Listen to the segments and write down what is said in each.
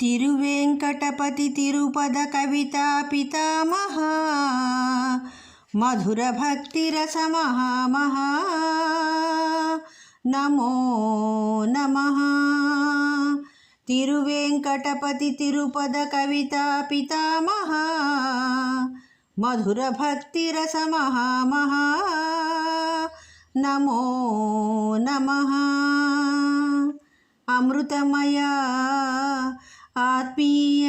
తిరువేంకటపతి తిరుపద కవితా పితామహ మధుర భక్తి రసమహామహా నమో నమ. తిరువేంకటపతి తిరుపద కవితా పితామహ మధుర భక్తి రసమహామహా నమో నమ. అమృతమయా ఆత్మీయ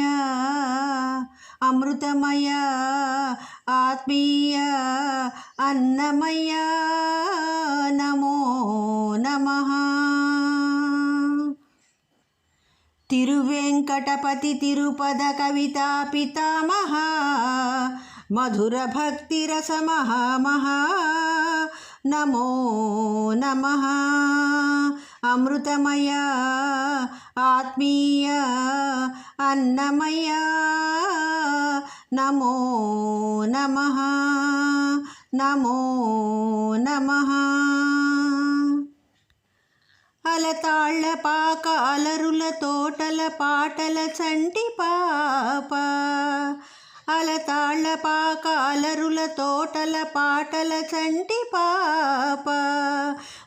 అమృతమయ ఆత్మీయ అన్నమయ నమో నమ తిరువెంకటపతి తిరుపద కవితా పితామహ మధుర భక్తి రసమహామహా నమో నమ అమృతమయ నమో నమ నమో నమ. అలతాళ్ళ పాక అలరుల తోటల పాటల చంటి పాప. అలతాళ్ళ పాక అలరుల తోటల పాటల చంటి పాప.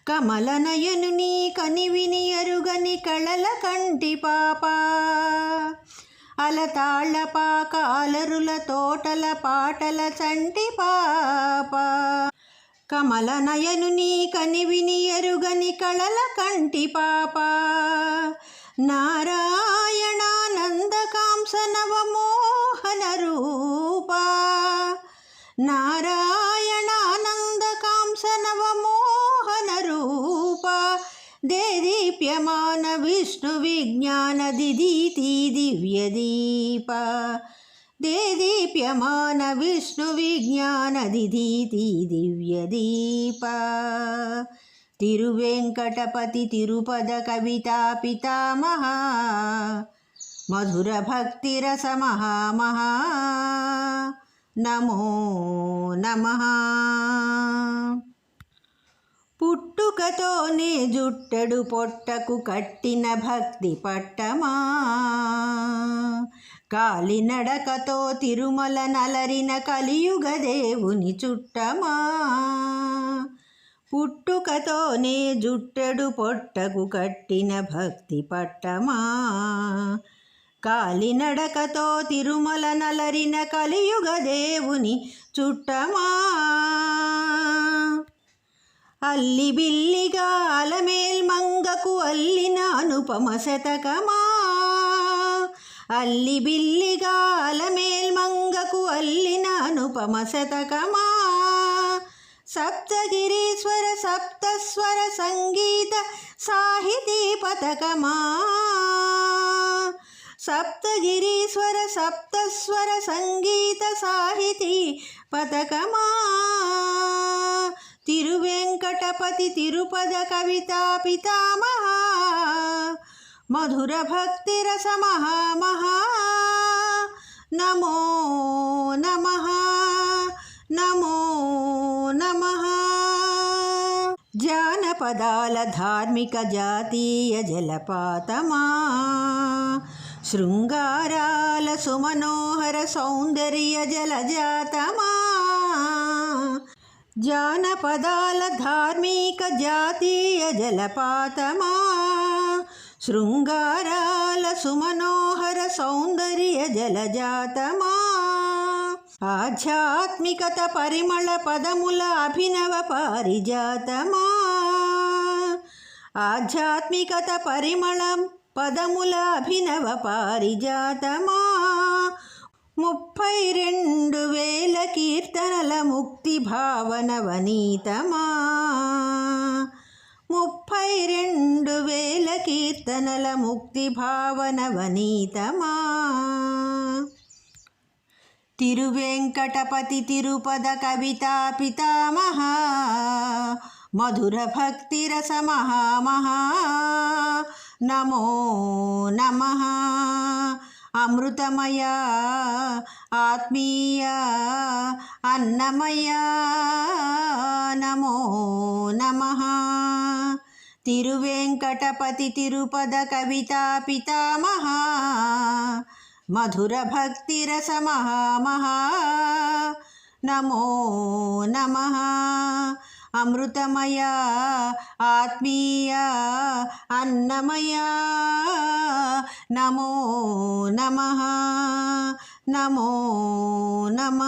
కమలనయను నీ కనివిని ఎరుగని కళల కంటి పాప. అలతాళ్ళ పాక అలరుల తోటల పాటల చంటి పాప. కమల నయను నీ కనివిని ఎరుగని కళల కంటి పాప. నారాయణానందకాంస నవమోహన రూప నారాయణానందకాంస నవమోహన రూప దేది विष्णु विज्ञान दिदीति दिव्य दीप दे दीप्यमान विष्णुविज्ञानदिदीति दिव्यदीप देदीप्यमान विष्णुविज्ञानदिदीति दिव्यदीप तिरुवेङ्कटपति तिरुपदकविता पितामहा मधुरभक्तिरसमहामहा नमो नमः పుట్టుకతోనే జుట్టడు పొట్టకు కట్టిన భక్తి పట్టమా? కాలినడకతో తిరుమల నలరిన కలియుగ దేవుని చుట్టమా? పుట్టుకతోనే జుట్టడు పొట్టకు కట్టిన భక్తి పట్టమా? కాలినడకతో తిరుమల నలరిన కలియుగ దేవుని చుట్టమా? అల్లి బిల్లిగా అలమేల్ మంగకు అల్లిన అనుపమ శతకమా? అల్లి బిల్లిగా అలమేల్ మంగకు అల్లిన అనుపమ శతకమా? సప్తగిరీశ్వర సప్తస్వర సంగీత సాహితీ పథకమా సప్తగిరీశ్వర సప్తస్వర సంగీత సాహితీ పథకమా తిరువెంకటపతి తిరుపద కవితా పితామహ మధుర భక్తి రసమహామహా నమో నమ నమో నమ జానపదాల ధార్మిక జాతీయ జలపాతమా శృంగారాల సుమనోహర సౌందర్య జలజాతమా జానపదాల ధార్మిక జాతీయ జలపాతమా శృంగారాల సుమనోహర సౌందర్య జలజాతమా ఆధ్యాత్మికత పరిమళ పదముల అభినవ పారిజాతమా ఆధ్యాత్మికత పరిమళం పదముల అభినవ పారిజాతమా ముప్పై రెండు వేల కీర్తనల ముక్తి భావన వనీతమా? ముప్పై రెండు వేల కీర్తనల ముక్తి భావన వనీతమా? తిరువెంకటపతి తిరుపద కవితా పితామహ మధుర భక్తి రసమహామహా నమో నమ. అమృతమయ ఆత్మీయ అన్నమయ నమో నమ. తిరువెంకటపతి తిరుపద కవితా పితామహ మధుర భక్తి రసమహామహా నమో నమ. అమృతమయ ఆత్మీయ అన్నమయ నమో నమ. నమో నమ.